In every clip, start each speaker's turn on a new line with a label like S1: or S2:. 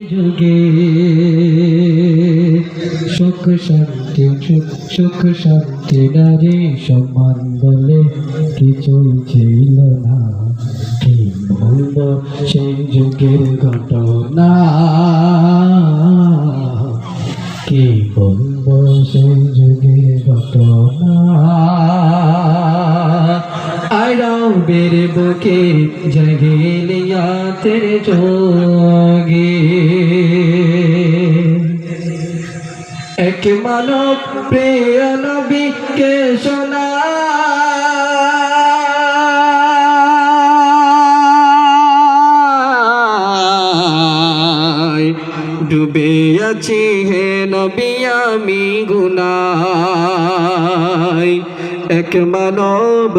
S1: যুগে। সুখ শান্তি, সুখ- শান্তি, নারী সম্মান বলে কি ছিল না কি বলব সেই যুগের ঘটনা? কি বলব বেরে বুকে জগেলিয়া তেরে যোগে এক মানব প্রিয় নবী কে শোনা। ডুবে আছি হে নবী, আমি গুনাই এক মানব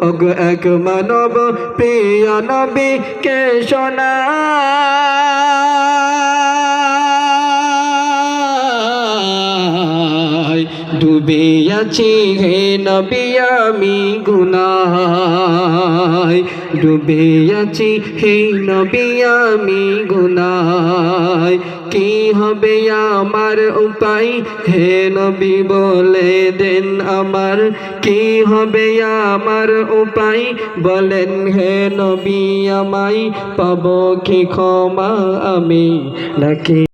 S1: অগ এক মানব, প্রিয় নবী কে শোনাই ডুবে আছি হে নবী, আমি ডুবে আছি হে নবী, আমি কি হবে আমার উপায়? হে নবী, বলে দেন আমার। কি হবে আমার উপায়? বলেন, হে নবী, আমায় পাব কি ক্ষমা আমি? নাকি